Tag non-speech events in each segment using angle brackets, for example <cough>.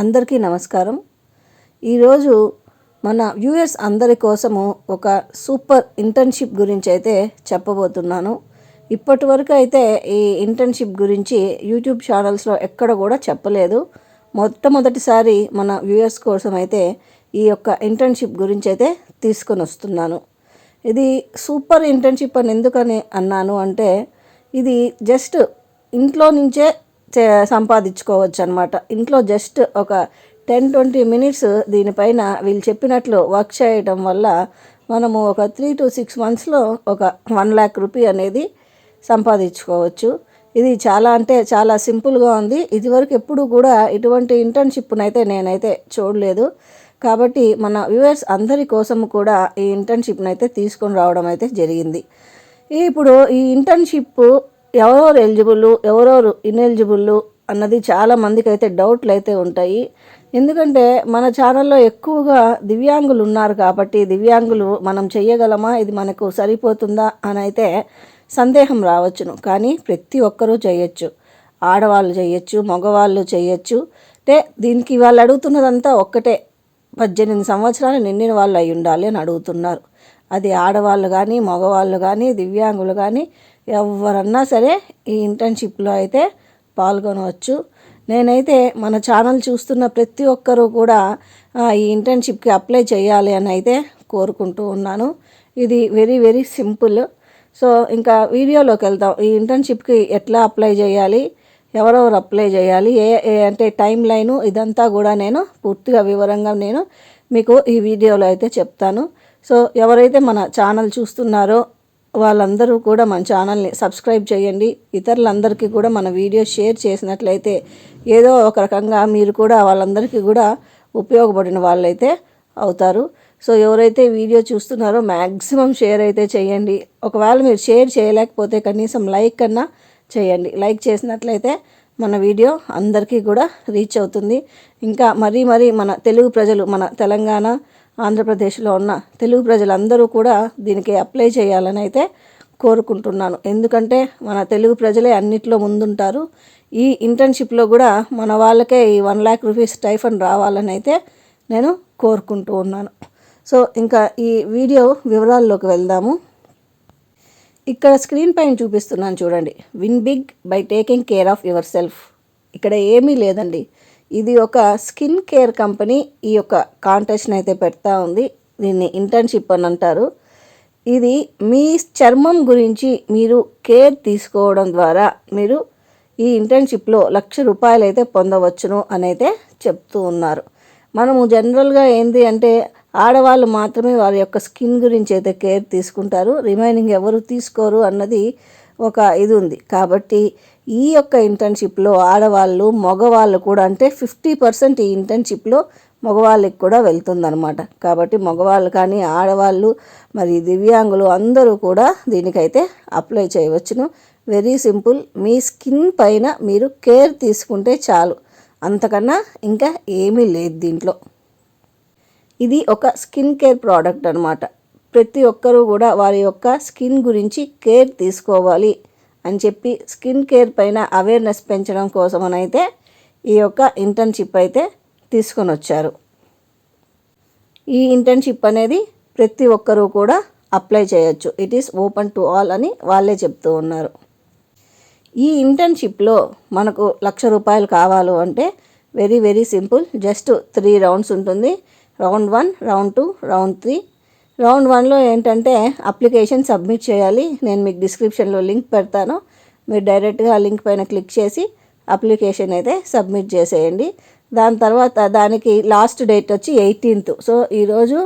అందరికీ నమస్కారం. ఈరోజు మన వ్యూయర్స్ అందరి కోసము ఒక సూపర్ ఇంటర్న్షిప్ గురించి అయితే చెప్పబోతున్నాను. ఇప్పటి వరకు అయితే ఈ ఇంటర్న్షిప్ గురించి యూట్యూబ్ ఛానల్స్లో ఎక్కడ కూడా చెప్పలేదు. మొట్టమొదటిసారి మన వ్యూయర్స్ కోసం అయితే ఈ యొక్క ఇంటర్న్షిప్ గురించి అయితే తీసుకొని వస్తున్నాను ఇది సూపర్ ఇంటర్న్షిప్ అని ఎందుకని అన్నాను అంటే ఇది జస్ట్ ఇంట్లో నుంచే సంపాదించుకోవచ్చు అనమాట ఇంట్లో జస్ట్ ఒక టెన్ ట్వంటీ మినిట్స్ దీనిపైన వీళ్ళు చెప్పినట్లు వర్క్ చేయడం వల్ల మనము ఒక త్రీ టు సిక్స్ మంత్స్లో ఒక వన్ ల్యాక్ రూపీ అనేది సంపాదించుకోవచ్చు. ఇది చాలా అంటే చాలా సింపుల్గా ఉంది. ఇదివరకు ఎప్పుడు కూడా ఇటువంటి ఇంటర్న్షిప్నైతే నేనైతే చూడలేదు. కాబట్టి మన వ్యూవర్స్ అందరి కోసం కూడా ఈ ఇంటర్న్షిప్నైతే తీసుకొని రావడం అయితే జరిగింది. ఇప్పుడు ఈ ఇంటర్న్షిప్ ఎవరెవరు ఎలిజిబుల్ ఎవరెవరు ఇన్ఎలిజిబుల్ అన్నది చాలా మందికి అయితే డౌట్లు అయితే ఉంటాయి. ఎందుకంటే మన ఛానల్లో ఎక్కువగా దివ్యాంగులు ఉన్నారు కాబట్టి దివ్యాంగులు మనం చేయగలమా ఇది మనకు సరిపోతుందా? అని అయితే సందేహం రావచ్చును. కానీ ప్రతి ఒక్కరూ చేయొచ్చు ఆడవాళ్ళు చేయొచ్చు మగవాళ్ళు చేయొచ్చు అంటే దీనికి వాళ్ళు అడుగుతున్నదంతా ఒక్కటే. పద్దెనిమిది సంవత్సరాలు నిండిన వాళ్ళు అయి ఉండాలి అని అడుగుతున్నారు. అది ఆడవాళ్ళు కానీ మగవాళ్ళు కానీ దివ్యాంగులు కానీ ఎవరన్నా సరే ఈ ఇంటర్న్షిప్లో అయితే పాల్గొనవచ్చు. నేనైతే మన ఛానల్ చూస్తున్న ప్రతి ఒక్కరూ కూడా ఈ ఇంటర్న్షిప్కి అప్లై చేయాలి అని అయితే కోరుకుంటూ ఉన్నాను. ఇది వెరీ వెరీ సింపుల్ సో ఇంకా వీడియోలోకి వెళ్తాం ఈ ఇంటర్న్షిప్కి ఎట్లా అప్లై చేయాలి? ఎవరెవరు అప్లై చేయాలి? ఏ ఏ అంటే టైం లైను ఇదంతా కూడా నేను పూర్తిగా వివరంగా నేను మీకు ఈ వీడియోలో అయితే చెప్తాను. సో ఎవరైతే మన ఛానల్ చూస్తున్నారో వాళ్ళందరూ కూడా మన ఛానల్ని సబ్స్క్రైబ్ చేయండి. ఇతరులందరికీ కూడా మన వీడియో షేర్ చేసినట్లయితే ఏదో ఒక రకంగా మీరు కూడా వాళ్ళందరికీ కూడా ఉపయోగపడిన వాళ్ళైతే అవుతారు. సో ఎవరైతే వీడియో చూస్తున్నారో మ్యాక్సిమం షేర్ అయితే చేయండి. ఒకవేళ మీరు షేర్ చేయలేకపోతే కనీసం లైక్ కన్నా చేయండి. లైక్ చేసినట్లయితే మన వీడియో అందరికీ కూడా రీచ్ అవుతుంది. ఇంకా మరీ మరీ మన తెలుగు ప్రజలు మన తెలంగాణ ఆంధ్రప్రదేశ్లో ఉన్న తెలుగు ప్రజలందరూ కూడా దీనికి అప్లై చేయాలని అయితే కోరుకుంటున్నాను. ఎందుకంటే మన తెలుగు ప్రజలే అన్నిట్లో ముందుంటారు. ఈ ఇంటర్న్షిప్లో కూడా మన వాళ్ళకే ఈ వన్ ల్యాక్ రూపీస్ స్టైఫన్ రావాలని అయితే నేను కోరుకుంటూ ఉన్నాను. సో ఇంకా ఈ వీడియో వివరాల్లోకి వెళ్దాము. ఇక్కడ స్క్రీన్ పైన చూపిస్తున్నాను చూడండి. Win big bye taking care of yourself ఇక్కడ ఏమీ లేదండి. ఇది ఒక స్కిన్ కేర్ కంపెనీ ఈ యొక్క కాంటెస్ట్ని అయితే పెడతా ఉంది. దీన్ని ఇంటర్న్షిప్ అని అంటారు. ఇది మీ చర్మం గురించి మీరు కేర్ తీసుకోవడం ద్వారా మీరు ఈ ఇంటర్న్షిప్లో లక్ష రూపాయలు అయితే పొందవచ్చును అని అయితే చెప్తూ ఉన్నారు. మనము జనరల్గా ఏంది అంటే ఆడవాళ్ళు మాత్రమే వారి యొక్క స్కిన్ గురించి అయితే కేర్ తీసుకుంటారు. రిమైనింగ్ ఎవరు తీసుకోరు అన్నది ఒక ఇది ఉంది. కాబట్టి ఈ యొక్క ఇంటర్న్షిప్లో ఆడవాళ్ళు మగవాళ్ళు కూడా అంటే ఫిఫ్టీ పర్సెంట్ ఈ ఇంటర్న్షిప్లో మగవాళ్ళకి కూడా వెళ్తుందనమాట కాబట్టి మగవాళ్ళు కానీ ఆడవాళ్ళు మరి దివ్యాంగులు అందరూ కూడా దీనికైతే అప్లై చేయవచ్చును. వెరీ సింపుల్ మీ స్కిన్ పైన మీరు కేర్ తీసుకుంటే చాలు. అంతకన్నా ఇంకా ఏమీ లేదు దీంట్లో. ఇది ఒక స్కిన్ కేర్ ప్రోడక్ట్ అనమాట ప్రతి ఒక్కరూ కూడా వారి యొక్క స్కిన్ గురించి కేర్ తీసుకోవాలి. అని చెప్పి స్కిన్ కేర్ పైన అవేర్నెస్ పెంచడం కోసమనైతే ఈ యొక్క ఇంటర్న్షిప్ అయితే తీసుకొని వచ్చారు ఈ ఇంటర్న్షిప్ అనేది ప్రతి ఒక్కరూ కూడా అప్లై చేయొచ్చు. It is open to all అని వాళ్ళే చెప్తూ ఉన్నారు. ఈ ఇంటర్న్షిప్లో మనకు లక్ష రూపాయలు కావాలి అంటే very very simple just three rounds ఉంటుంది. Round one round two round three round వన్లో ఏంటంటే అప్లికేషన్ సబ్మిట్ చేయాలి. నేను మీకు డిస్క్రిప్షన్లో లింక్ పెడతాను. మీరు డైరెక్ట్గా లింక్ పైన క్లిక్ చేసి అప్లికేషన్ అయితే సబ్మిట్ చేసేయండి. దాని తర్వాత దానికి లాస్ట్ డేట్ వచ్చి ఎయిటీన్త్. సో ఈరోజు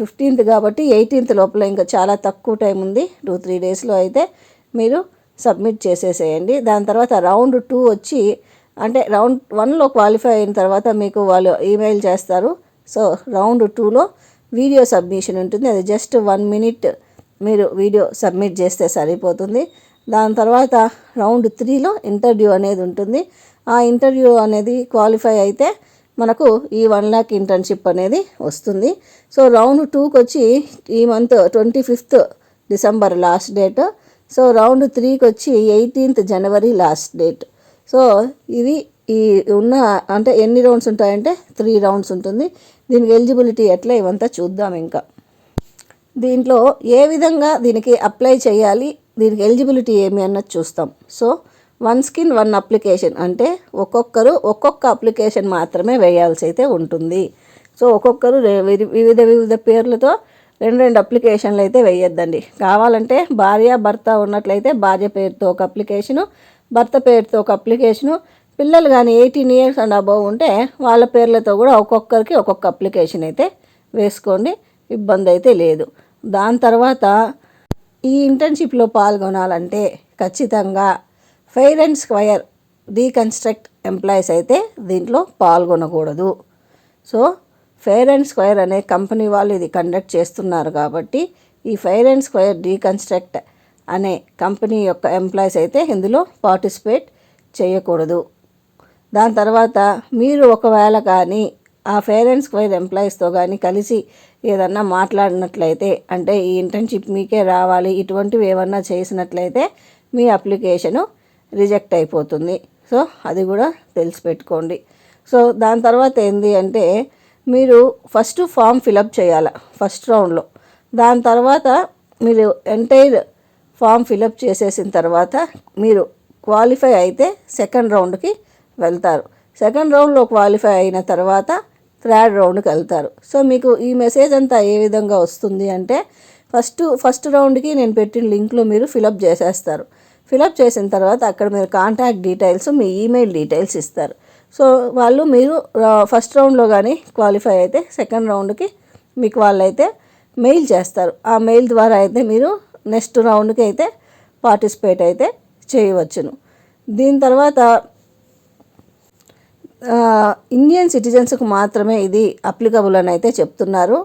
ఫిఫ్టీన్త్ కాబట్టి ఎయిటీన్త్ లోపల ఇంకా చాలా తక్కువ టైం ఉంది. టూ త్రీ డేస్లో అయితే మీరు సబ్మిట్ చేసేసేయండి. దాని తర్వాత రౌండ్ టూ వచ్చి అంటే రౌండ్ వన్లో క్వాలిఫై అయిన తర్వాత మీకు వాళ్ళు ఈమెయిల్ చేస్తారు. సో రౌండ్ టూలో వీడియో సబ్మిషన్ ఉంటుంది. అది జస్ట్ వన్ మినిట్ మీరు వీడియో సబ్మిట్ చేస్తే సరిపోతుంది. దాని తర్వాత రౌండ్ త్రీలో ఇంటర్వ్యూ అనేది ఉంటుంది. ఆ ఇంటర్వ్యూ అనేది క్వాలిఫై అయితే మనకు ఈ వన్ ల్యాక్ ఇంటర్న్షిప్ అనేది వస్తుంది. సో రౌండ్ టూకి వచ్చి ఈ month twenty fifth December last date. So round త్రీకి వచ్చి ఎయిటీన్త్ జనవరి లాస్ట్ డేట్. సో ఇది ఈ ఉన్న అంటే ఎన్ని రౌండ్స్ ఉంటాయంటే త్రీ రౌండ్స్ ఉంటుంది. దీనికి ఎలిజిబిలిటీ ఎట్లా ఇవంతా చూద్దాం ఇంకా. దీంట్లో ఏ విధంగా దీనికి అప్లై చేయాలి దీనికి ఎలిజిబిలిటీ ఏమి అన్నది చూస్తాం. So one skin one application అంటే ఒక్కొక్కరు ఒక్కొక్క అప్లికేషన్ మాత్రమే వేయాల్సి అయితే ఉంటుంది. సో ఒక్కొక్కరు వివిధ వివిధ పేర్లతో రెండు రెండు అప్లికేషన్లు అయితే వేయొద్దండి. కావాలంటే భార్య భర్త ఉన్నట్లయితే భార్య పేరుతో ఒక అప్లికేషను భర్త పేరుతో ఒక అప్లికేషను పిల్లలు కానీ ఎయిటీన్ ఇయర్స్ అండ్ అబవ్ ఉంటే వాళ్ళ పేర్లతో కూడా ఒక్కొక్కరికి ఒక్కొక్క అప్లికేషన్ అయితే వేసుకోండి. ఇబ్బంది అయితే లేదు. దాని తర్వాత ఈ ఇంటర్న్షిప్లో పాల్గొనాలంటే ఖచ్చితంగా fair and square deconstruct employees అయితే దీంట్లో పాల్గొనకూడదు. సో ఫెయిర్ అండ్ స్క్వైర్ అనే కంపెనీ వాళ్ళు ఇది కండక్ట్ చేస్తున్నారు కాబట్టి ఈ ఫెయిర్ అండ్ స్క్వైర్ రీకన్స్ట్రక్ట్ అనే కంపెనీ యొక్క ఎంప్లాయీస్ అయితే ఇందులో పార్టిసిపేట్ చేయకూడదు. దాని తర్వాత మీరు ఒకవేళ కానీ ఆ పేరెంట్స్ వైజ్ ఎంప్లాయీస్తో కానీ కలిసి ఏదన్నా మాట్లాడినట్లయితే అంటే ఈ ఇంటర్న్షిప్ మీకే రావాలి ఇటువంటివి ఏమన్నా చేసినట్లయితే మీ అప్లికేషను రిజెక్ట్ అయిపోతుంది. సో అది కూడా తెలిసి పెట్టుకోండి సో దాని తర్వాత ఏంది అంటే మీరు ఫస్ట్ ఫామ్ ఫిలప్ చేయాలి ఫస్ట్ రౌండ్లో. దాని తర్వాత మీరు ఎంటైర్ ఫామ్ ఫిలప్ చేసేసిన తర్వాత మీరు క్వాలిఫై అయితే సెకండ్ రౌండ్కి వెళ్తారు. సెకండ్ రౌండ్లో క్వాలిఫై అయిన తర్వాత థర్డ్ రౌండ్కి వెళ్తారు. సో మీకు ఈ మెసేజ్ అంతా ఏ విధంగా వస్తుంది అంటే ఫస్ట్ ఫస్ట్ రౌండ్కి నేను పెట్టిన లింక్లో మీరు ఫిలప్ చేసేస్తారు. ఫిలప్ చేసిన తర్వాత అక్కడ మీరు కాంటాక్ట్ డీటెయిల్స్ మీ ఈమెయిల్ డీటెయిల్స్ ఇస్తారు. సో వాళ్ళు మీరు ఫస్ట్ రౌండ్లో కానీ క్వాలిఫై అయితే సెకండ్ రౌండ్కి మీకు వాళ్ళైతే మెయిల్ చేస్తారు. ఆ మెయిల్ ద్వారా అయితే మీరు నెక్స్ట్ రౌండ్కి అయితే పార్టిసిపేట్ అయితే చేయవచ్చును. దీని తర్వాత ఇండియన్ సిటిజన్స్కి మాత్రమే ఇది అప్లికబుల్ అని అయితే చెప్తున్నారు.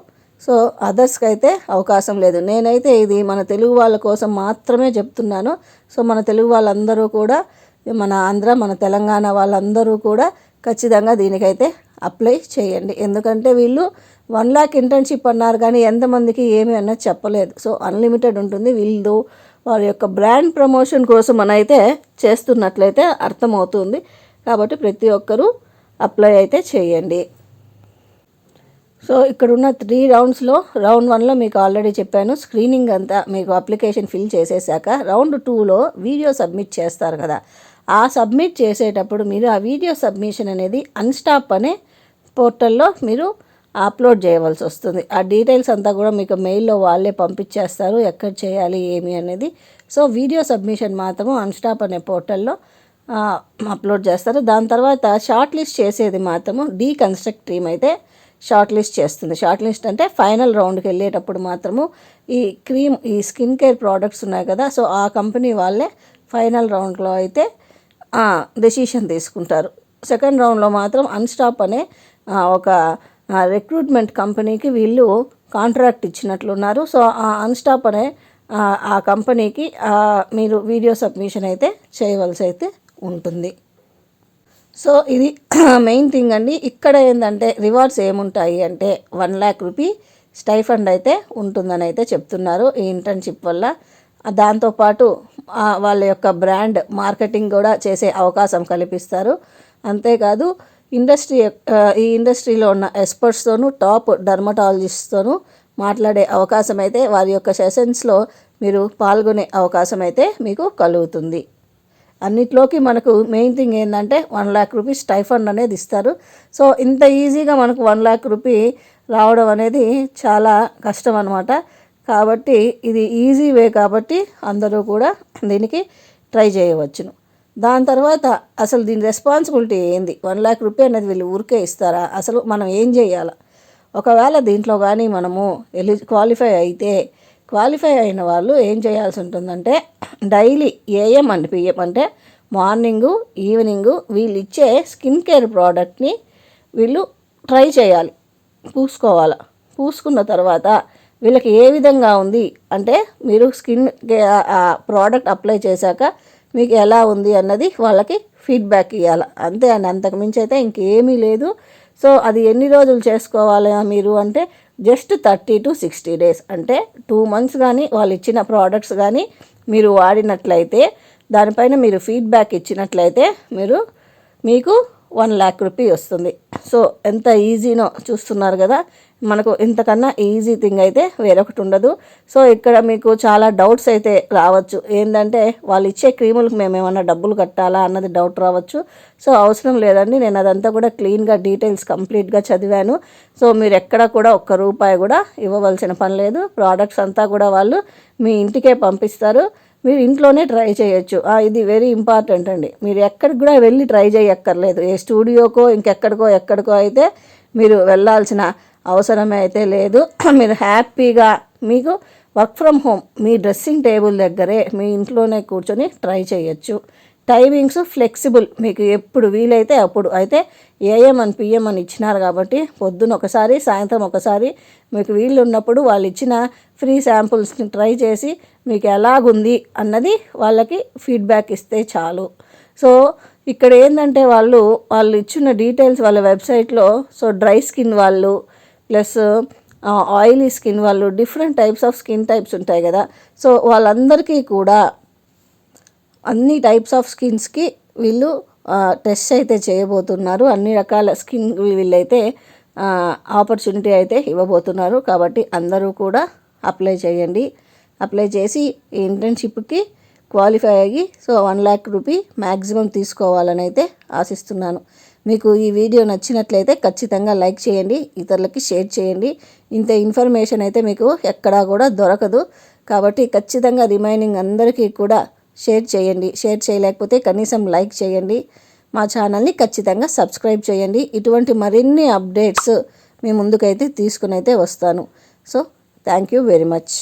సో అదర్స్కి అయితే అవకాశం లేదు. నేనైతే ఇది మన తెలుగు వాళ్ళ కోసం మాత్రమే చెప్తున్నాను. సో మన తెలుగు వాళ్ళందరూ కూడా మన ఆంధ్ర మన తెలంగాణ వాళ్ళందరూ కూడా ఖచ్చితంగా దీనికైతే అప్లై చేయండి. ఎందుకంటే వీళ్ళు వన్ ల్యాక్ ఇంటర్న్షిప్ అన్నారు కానీ ఎంతమందికి ఏమి అన్నది చెప్పలేదు. సో అన్లిమిటెడ్ ఉంటుంది. వీళ్ళు వారి యొక్క బ్రాండ్ ప్రమోషన్ కోసం మనైతే చేస్తున్నట్లయితే అర్థమవుతుంది. కాబట్టి ప్రతి ఒక్కరూ అప్లై అయితే చేయండి. సో ఇక్కడ ఉన్న త్రీ రౌండ్స్లో రౌండ్ వన్లో మీకు ఆల్రెడీ చెప్పాను స్క్రీనింగ్ అంతా మీకు అప్లికేషన్ ఫిల్ చేసేసాక రౌండ్ టూలో వీడియో సబ్మిట్ చేస్తారు కదా. ఆ సబ్మిట్ చేసేటప్పుడు మీరు ఆ వీడియో సబ్మిషన్ అనేది అన్స్టాప్ అనే పోర్టల్లో మీరు అప్లోడ్ చేయవలసి వస్తుంది. ఆ డీటెయిల్స్ అంతా కూడా మీకు మెయిల్లో వాళ్ళే పంపించేస్తారు ఎక్కడ చేయాలి ఏమి అనేది. సో వీడియో సబ్మిషన్ మాత్రము అన్స్టాప్ అనే పోర్టల్లో అప్లోడ్ చేస్తారు. దాని తర్వాత షార్ట్ లిస్ట్ చేసేది మాత్రము డీకన్స్ట్రక్ట్ టీమ్ అయితే షార్ట్ లిస్ట్ చేస్తుంది. షార్ట్ లిస్ట్ అంటే ఫైనల్ రౌండ్కి వెళ్ళేటప్పుడు మాత్రము ఈ క్రీమ్ ఈ స్కిన్ కేర్ ప్రోడక్ట్స్ ఉన్నాయి కదా సో ఆ కంపెనీ వాళ్ళే ఫైనల్ రౌండ్లో అయితే డెసిషన్ తీసుకుంటారు. సెకండ్ రౌండ్లో మాత్రం అన్స్టాప్ అనే ఒక రిక్రూట్మెంట్ కంపెనీకి వీళ్ళు కాంట్రాక్ట్ ఇచ్చినట్లున్నారు. సో ఆ అన్స్టాప్ అనే ఆ, కంపెనీకి మీరు వీడియో సబ్మిషన్ అయితే చేయవలసి అయితే ఉంటుంది. సో ఇది <clears throat> మెయిన్ థింగ్ అండి. ఇక్కడ ఏంటంటే రివార్డ్స్ ఏముంటాయి అంటే వన్ ల్యాక్ రూపీ స్టైఫండ్ అయితే ఉంటుందని అయితే చెప్తున్నారు ఈ ఇంటర్న్షిప్ వల్ల. దాంతోపాటు వాళ్ళ యొక్క బ్రాండ్ మార్కెటింగ్ కూడా చేసే అవకాశం కల్పిస్తారు. అంతేకాదు ఇండస్ట్రీ ఈ ఇండస్ట్రీలో ఉన్న ఎక్స్పర్ట్స్తోనూ టాప్ డర్మటాలజిస్ట్తోనూ మాట్లాడే అవకాశం అయితే వారి యొక్క సెషన్స్లో మీరు పాల్గొనే అవకాశం అయితే మీకు కలుగుతుంది. అన్నిట్లోకి మనకు మెయిన్ థింగ్ ఏంటంటే వన్ ల్యాక్ రూపీస్ స్టైఫండ్ అనేది ఇస్తారు. సో ఇంత ఈజీగా మనకు వన్ ల్యాక్ రూపీ రావడం అనేది చాలా కష్టం అనమాట కాబట్టి ఇది ఈజీ వే కాబట్టి అందరూ కూడా దీనికి ట్రై చేయవచ్చును. దాని తర్వాత అసలు దీని రెస్పాన్సిబిలిటీ ఏంది? వన్ ల్యాక్ రూపీ అనేది వీళ్ళు ఊరికే ఇస్తారా? అసలు మనం ఏం చేయాలి? ఒకవేళ దీంట్లో కానీ మనము ఎలి క్వాలిఫై అయితే క్వాలిఫై అయిన వాళ్ళు ఏం చేయాల్సి ఉంటుందంటే డైలీ ఏఎం అండ్ పిఎం అంటే మార్నింగు ఈవినింగు వీళ్ళు ఇచ్చే స్కిన్ కేర్ ప్రోడక్ట్ని వీళ్ళు ట్రై చేయాలి పూసుకోవాలి. పూసుకున్న తర్వాత వీళ్ళకి ఏ విధంగా ఉంది అంటే మీరు స్కిన్ ప్రోడక్ట్ అప్లై చేశాక మీకు ఎలా ఉంది అన్నది వాళ్ళకి ఫీడ్బ్యాక్ ఇవ్వాలి అంతే అండి అంతకు మించి అయితే ఇంకేమీ లేదు. సో అది ఎన్ని రోజులు చేసుకోవాలి మీరు అంటే just thirty to sixty days. అంటే టూ మంత్స్ కానీ వాళ్ళు ఇచ్చిన ప్రోడక్ట్స్ కానీ మీరు వాడినట్లయితే దానిపైన మీరు ఫీడ్బ్యాక్ ఇచ్చినట్లయితే మీరు మీకు వన్ ల్యాక్ రూపీ వస్తుంది. సో ఎంత ఈజీనో చూస్తున్నారు కదా మనకు ఇంతకన్నా ఈజీ థింగ్ అయితే వేరొకటి ఉండదు. సో ఇక్కడ మీకు చాలా డౌట్స్ అయితే రావచ్చు. ఏంటంటే వాళ్ళు ఇచ్చే క్రీములకు మేము ఏమన్నా డబ్బులు కట్టాలా అన్నది డౌట్ రావచ్చు. సో అవసరం లేదండి. నేను అదంతా కూడా క్లీన్గా డీటెయిల్స్ కంప్లీట్గా చదివాను. సో మీరు ఎక్కడ కూడా ఒక్క రూపాయి కూడా ఇవ్వవలసిన పని లేదు. ప్రోడక్ట్స్ అంతా కూడా వాళ్ళు మీ ఇంటికే పంపిస్తారు. మీరు ఇంట్లోనే ట్రై చేయొచ్చు. ఇది వెరీ ఇంపార్టెంట్ అండి. మీరు ఎక్కడికి కూడా వెళ్ళి ట్రై చేయక్కర్లేదు. ఏ స్టూడియోకో ఇంకెక్కడికో ఎక్కడికో అయితే మీరు వెళ్ళాల్సిన అవసరమే అయితే లేదు. <clears throat> మీరు హ్యాపీగా మీకు వర్క్ ఫ్రమ్ హోమ్ మీ డ్రెస్సింగ్ టేబుల్ దగ్గరే మీ ఇంట్లోనే కూర్చొని ట్రై చేయొచ్చు. టైమింగ్స్ ఫ్లెక్సిబుల్ మీకు ఎప్పుడు వీలైతే అప్పుడు. అయితే ఏఎం అని పిఎం అని ఇచ్చినారు కాబట్టి పొద్దున ఒకసారి సాయంత్రం ఒకసారి మీకు వీళ్ళు ఉన్నప్పుడు వాళ్ళు ఇచ్చిన ఫ్రీ శాంపుల్స్ని ట్రై చేసి మీకు ఎలాగుంది అన్నది వాళ్ళకి ఫీడ్బ్యాక్ ఇస్తే చాలు. సో ఇక్కడ ఏంటంటే వాళ్ళు వాళ్ళు ఇచ్చిన డీటెయిల్స్ వాళ్ళ వెబ్సైట్లో సో డ్రై స్కిన్ వాళ్ళు ప్లస్ ఆయిలీ స్కిన్ వాళ్ళు different types of skin types ఉంటాయి కదా. సో వాళ్ళందరికీ కూడా అన్ని టైప్స్ ఆఫ్ స్కిన్స్కి వీళ్ళు టెస్ట్ అయితే చేయబోతున్నారు. అన్ని రకాల స్కిన్ వీళ్ళైతే ఆపర్చునిటీ అయితే ఇవ్వబోతున్నారు. కాబట్టి అందరూ కూడా అప్లై చేయండి. అప్లై చేసి ఈ ఇంటర్న్షిప్కి క్వాలిఫై అయ్యి so one lakh rupee maximum తీసుకోవాలని అయితే ఆశిస్తున్నాను. మీకు ఈ వీడియో నచ్చినట్లయితే ఖచ్చితంగా లైక్ చేయండి ఇతరులకి షేర్ చేయండి. ఇంత ఇన్ఫర్మేషన్ అయితే మీకు ఎక్కడా కూడా దొరకదు. కాబట్టి ఖచ్చితంగా రిమైనింగ్ అందరికీ కూడా షేర్ చేయండి. షేర్ చేయలేకపోతే కనీసం లైక్ చేయండి. మా ఛానల్ని ఖచ్చితంగా సబ్స్క్రైబ్ చేయండి. ఇటువంటి మరిన్ని అప్డేట్స్ మీ ముందుకైతే తీసుకుని అయితే వస్తాను. So thank you very much.